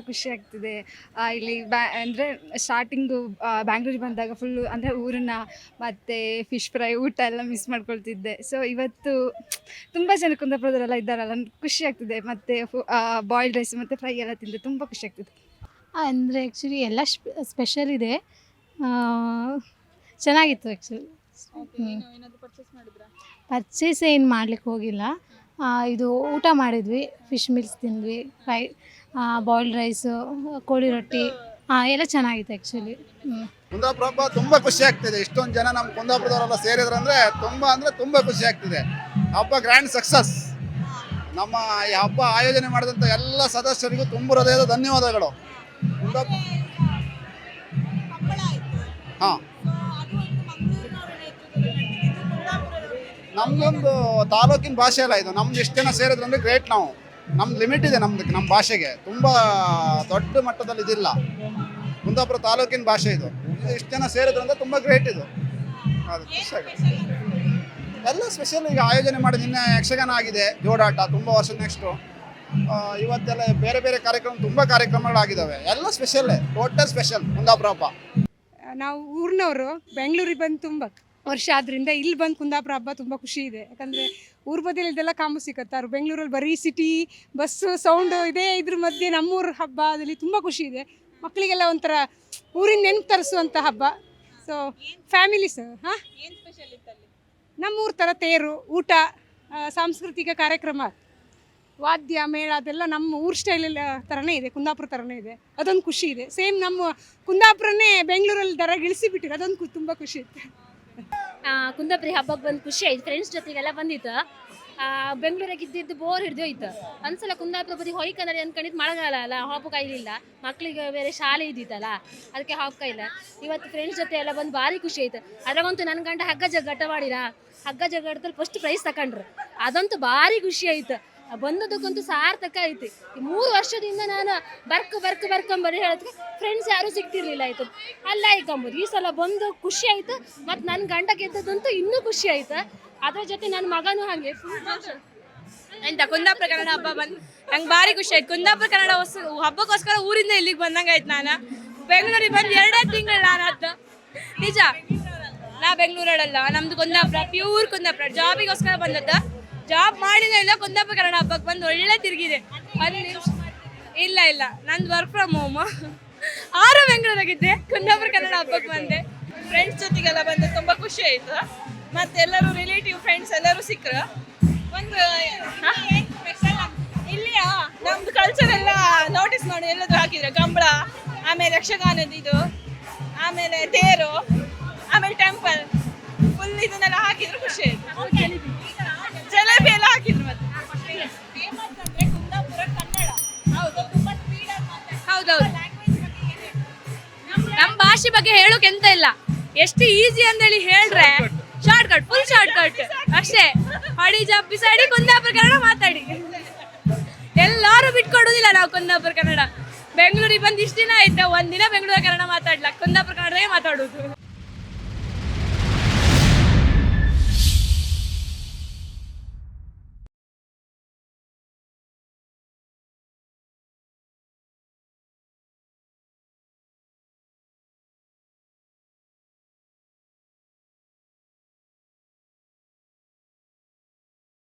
ಖುಷಿ ಆಗ್ತಿದೆ. ಆ, ಇಲ್ಲಿ ಬ್ಯಾ ಅಂದರೆ ಸ್ಟಾರ್ಟಿಂಗು ಬ್ಯಾಂಗ್ಳೂರಿಗೆ ಬಂದಾಗ ಫುಲ್ಲು ಅಂದರೆ ಊರನ್ನ ಮತ್ತೆ ಫಿಶ್ ಫ್ರೈ ಊಟ ಎಲ್ಲ ಮಿಸ್ ಮಾಡ್ಕೊಳ್ತಿದ್ದೆ. ಸೊ ಇವತ್ತು ತುಂಬ ಜನ ಕುಂದಾಪುರದವರೆಲ್ಲ ಇದ್ದಾರಲ್ಲ ಖುಷಿ ಆಗ್ತಿದೆ. ಮತ್ತೆ ಬಾಯ್ಲ್ಡ್ ರೈಸ್ ಮತ್ತೆ ಫ್ರೈ ಎಲ್ಲ ತಿಂದು ತುಂಬ ಖುಷಿ ಆಗ್ತಿದೆ. ಅಂದರೆ ಆ್ಯಕ್ಚುಲಿ ಎಲ್ಲ ಸ್ಪೆಷಲ್ ಇದೆ. ಆ, ಚೆನ್ನಾಗಿತ್ತು ಆ್ಯಕ್ಚುಲಿ ಪರ್ಚೇಸ್ ಏನು ಮಾಡ್ಲಿಕ್ಕೆ ಹೋಗಿಲ್ಲ. ಇದು ಊಟ ಮಾಡಿದ್ವಿ ಫಿಶ್ ಮಿಲ್ಸ್ ತಿಂದ್ವಿ ಫ್ರೈ ಬಾಯ್ಲ್ಡ್ ರೈಸು ಕೋಳಿ ರೊಟ್ಟಿ ಹಾಂ ಎಲ್ಲ ಚೆನ್ನಾಗಿತ್ತು ಆ್ಯಕ್ಚುಲಿ ಕುಂದಾಪುರ ಹಬ್ಬ ತುಂಬಾ ಖುಷಿ ಆಗ್ತಿದೆ. ಇಷ್ಟೊಂದು ಜನ ನಮ್ಮ ಕುಂದಾಪುರದವರೆಲ್ಲ ಸೇರಿದ್ರಂದ್ರೆ ತುಂಬಾ ಅಂದ್ರೆ ತುಂಬಾ ಖುಷಿ ಆಗ್ತಿದೆ. ಹಬ್ಬ ಗ್ರ್ಯಾಂಡ್ ಸಕ್ಸಸ್ ನಮ್ಮ ಈ ಹಬ್ಬ ಆಯೋಜನೆ ಮಾಡಿದಂಥ ಎಲ್ಲ ಸದಸ್ಯರಿಗೂ ತುಂಬ ಹೃದಯದ ಧನ್ಯವಾದಗಳು. ಕುಂದಾಪುರ ಹಾಂ. ನಮ್ದೊಂದು ತಾಲೂಕಿನ ಭಾಷೆ ಅಲ್ಲ ಇದು. ನಮ್ದು ಎಷ್ಟು ಜನ ಸೇರಿದ್ರಂದ್ರೆ ಗ್ರೇಟ್ ನಾವು. ನಮ್ದು ಲಿಮಿಟ್ ಇದೆ ನಮ್ದು ನಮ್ಮ ಭಾಷೆಗೆ. ತುಂಬ ದೊಡ್ಡ ಮಟ್ಟದಲ್ಲಿ ಇದಿಲ್ಲ. ಕುಂದಾಪುರ ತಾಲೂಕಿನ ಭಾಷೆ ಇದು. ಇದು ಇಷ್ಟು ಜನ ಸೇರಿದ್ರು ಅಂದ್ರೆ ತುಂಬ ಗ್ರೇಟ್ ಇದು. ಅದು ಖುಷಿ ಆಗುತ್ತೆ. ಎಲ್ಲ ಸ್ಪೆಷಲ್ ಈಗ ಆಯೋಜನೆ ಮಾಡಿ ನಿನ್ನೆ ಯಕ್ಷಗಾನ ಆಗಿದೆ ಜೋಡಾಟ ತುಂಬ ವರ್ಷದ ನೆಕ್ಸ್ಟು ಇವತ್ತೆಲ್ಲ ಬೇರೆ ಬೇರೆ ಕಾರ್ಯಕ್ರಮ ತುಂಬ ಕಾರ್ಯಕ್ರಮಗಳಾಗಿದ್ದಾವೆ ಎಲ್ಲ ಸ್ಪೆಷಲ್ಲೇ ಟೋಟಲ್ ಸ್ಪೆಷಲ್ ಕುಂದಾಪುರ ಹಬ್ಬ ನಾವು ಊರಿನವರು ಬೆಂಗಳೂರಿಗೆ ಬಂದು ತುಂಬ. ವರ್ಷ ಆದ್ರಿಂದ ಇಲ್ಲಿ ಬಂದು ಕುಂದಾಪುರ ಹಬ್ಬ ತುಂಬ ಖುಷಿ ಇದೆ. ಯಾಕಂದರೆ ಊರ ಬದಿಯಲ್ಲಿ ಇದೆಲ್ಲ ಕಾಮು ಸಿಕ್ಕತ್ತಾರು ಬೆಂಗಳೂರಲ್ಲಿ ಬರೀ ಸಿಟಿ ಬಸ್ಸು ಸೌಂಡು ಇದೇ ಇದ್ರ ಮಧ್ಯೆ ನಮ್ಮೂರ ಹಬ್ಬ ಅದಲ್ಲಿ ತುಂಬ ಖುಷಿ ಇದೆ. ಮಕ್ಕಳಿಗೆಲ್ಲ ಒಂಥರ ಊರಿನ ನೆನ್ಪು ತರಿಸುವಂಥ ಹಬ್ಬ. ಸೊ ಫ್ಯಾಮಿಲೀಸ್ ಹಾಂ ನಮ್ಮೂರ ಥರ ತೇರು ಊಟ ಸಾಂಸ್ಕೃತಿಕ ಕಾರ್ಯಕ್ರಮ ವಾದ್ಯ ಮೇಳ ಅದೆಲ್ಲ ನಮ್ಮ ಊರ್ ಸ್ಟೈಲ್ ಥರನೇ ಇದೆ. ಕುಂದಾಪುರ ಥರನೇ ಇದೆ. ಅದೊಂದು ಖುಷಿ ಇದೆ. ಸೇಮ್ ನಮ್ಮ ಕುಂದಾಪುರನೇ ಬೆಂಗಳೂರಲ್ಲಿ ದರ ಇಳಿಸಿಬಿಟ್ಟಿರು ಅದೊಂದು ತುಂಬಾ ಖುಷಿ ಇತ್ತು. ಕುಂದಾಪುರಿ ಹಬ್ಬಕ್ಕೆ ಬಂದು ಖುಷಿ ಆಯ್ತು. ಫ್ರೆಂಡ್ಸ್ ಜೊತೆಗೆಲ್ಲ ಬಂದಿತ್ತು. ಬೆಂಗಳೂರಾಗ ಇದ್ದಿದ್ದು ಬೋರ್ ಹಿಡಿದೋಯ್ತು ಒಂದ್ಸಲ ಕುಂದಾಪುರ ಬದಿ ಹೊಯ್ಕಂದ್ರೆ ಅನ್ಕೊಂಡಿದ್ದು ಮಳೆಗಾಲ ಅಲ್ಲ, ಹಾಪು ಕೈಲಿಲ್ಲ ಮಕ್ಕಳಿಗೆ ಬೇರೆ ಶಾಲೆ ಇದ್ದಿತ್ತಲ್ಲ, ಅದಕ್ಕೆ ಹಾಪು ಕಾಯಿಲ್ಲ ಇವತ್ತು ಫ್ರೆಂಡ್ಸ್ ಜೊತೆ ಎಲ್ಲ ಬಂದು ಭಾರಿ ಖುಷಿ ಆಯ್ತು. ಅದ್ರಾಗಂತೂ ನನ್ನ ಗಂಡ ಹಗ್ಗ ಜಗ್ಗಟ ಮಾಡಿರ ಹಗ್ಗ ಜಗ್ಗಾಟದಲ್ಲಿ ಫಸ್ಟ್ ಪ್ರೈಸ್ ತಕೊಂಡ್ರು. ಅದಂತೂ ಭಾರಿ ಖುಷಿ ಆಯ್ತು. ಬಂದದಕ್ಕಂತೂ ಸಾರ್ಥಕ ಐತಿ. ಈ ಮೂರು ವರ್ಷದಿಂದ ನಾನು ಬರ್ಕ ಬರ್ಕ ಬರ್ಕೊಂಬರಿ ಹೇಳೋದಕ್ಕೆ ಫ್ರೆಂಡ್ಸ್ ಯಾರೂ ಸಿಗ್ತಿರ್ಲಿಲ್ಲ ಆಯ್ತು. ಅಲ್ಲ ಆಯ್ಕೊಂಬೋದು ಈ ಸಲ ಬಂದು ಖುಷಿ ಆಯ್ತು. ಮತ್ತು ನನ್ನ ಗಂಡ ಗೆದ್ದದಂತೂ ಇನ್ನೂ ಖುಷಿ ಆಯ್ತು. ಅದ್ರ ಜೊತೆ ನನ್ನ ಮಗನೂ ಹಾಗೆ. ಎಂತ ಕುಂದಾಪುರ ಕನ್ನಡ ಹಬ್ಬ ಬಂದು ನಂಗೆ ಭಾರಿ ಖುಷಿ ಆಯ್ತು. ಕುಂದಾಪುರ ಕನ್ನಡ ಹೊಸ ಹಬ್ಬಕ್ಕೋಸ್ಕರ ಊರಿಂದ ಇಲ್ಲಿಗೆ ಬಂದಂಗೆ ಆಯ್ತು ನಾನು. ಬೆಂಗಳೂರಿಗೆ ಬಂದು ಎರಡೇ ತಿಂಗಳು ನಾನು ಅದು ನಿಜ? ನಾ ಬೆಂಗಳೂರಲ್ಲ ನಮ್ದು ಕುಂದಾಪುರ ಪ್ಯೂರ್ ಕುಂದಾಪುರ. ಜಾಬಿಗೋಸ್ಕರ ಬಂದದ್ದು. ಜಾಬ್ ಮಾಡಿದ ಇಲ್ಲ ಕುಂದಾಪುರ ಕನ್ನಡ ಹಬ್ಬಕ್ಕೆ ಬಂದು ಒಳ್ಳೆ ತಿರುಗಿದೆ. ಅಲ್ಲಿ ಇಲ್ಲ ಇಲ್ಲ. ನಂದು ವರ್ಕ್ ಫ್ರಮ್ ಹೋಮ್ ಆರು ಬೆಂಗಳೂರಾಗಿದ್ದೆ ಕುಂದಾಪುರ ಕನ್ನಡ ಹಬ್ಬಕ್ಕೆ ಬಂದೆ. ಫ್ರೆಂಡ್ಸ್ ಜೊತೆಗೆಲ್ಲ ಬಂದು ತುಂಬ ಖುಷಿ ಆಯಿತು. ಮತ್ತೆ ಎಲ್ಲರೂ ರಿಲೇಟಿವ್ ಫ್ರೆಂಡ್ಸ್ ಎಲ್ಲರೂ ಸಿಕ್ಕರು ಒಂದು ಇಲ್ಲಿಯ? ನಮ್ದು ಕಲ್ಚರ್ ಎಲ್ಲ ನೋಟಿಸ್ ಮಾಡಿ. ಎಲ್ಲದ್ರು ಹಾಕಿದ್ರೆ ಕಂಬಳ ಆಮೇಲೆ ಯಕ್ಷಗಾನದ ಇದು ಆಮೇಲೆ ತೇರು ಆಮೇಲೆ ಟೆಂಪಲ್ ಫುಲ್ ಇದನ್ನೆಲ್ಲ ಹಾಕಿದ್ರು ಖುಷಿ ಆಯ್ತು. ಹೌದೌದು. ನಮ್ಮ ಭಾಷೆ ಬಗ್ಗೆ ಹೇಳೋಕೆ ಎಂತ ಇಲ್ಲ. ಎಷ್ಟು ಈಸಿ ಅಂತೇಳಿ ಹೇಳ್ರೆ. Short cut full short cut ಅಷ್ಟೇ. ಹಾಡಿ ಜಪ್ ಬಿಸಾಡಿ ಕುಂದಾಪುರ ಕನ್ನಡ ಮಾತಾಡಿ. ಎಲ್ಲಾರು ಬಿಟ್ಕೊಡೋದಿಲ್ಲ ನಾವು ಕುಂದಾಪುರ ಕನ್ನಡ. ಬೆಂಗಳೂರಿಗೆ ಬಂದು ಇಷ್ಟು ದಿನ ಆಯ್ತು. ಒಂದಿನ ಬೆಂಗಳೂರ ಕನ್ನಡ ಮಾತಾಡ್ಲಾ? ಕುಂದಾಪುರ ಕನ್ನಡದೇ ಮಾತಾಡೋದು.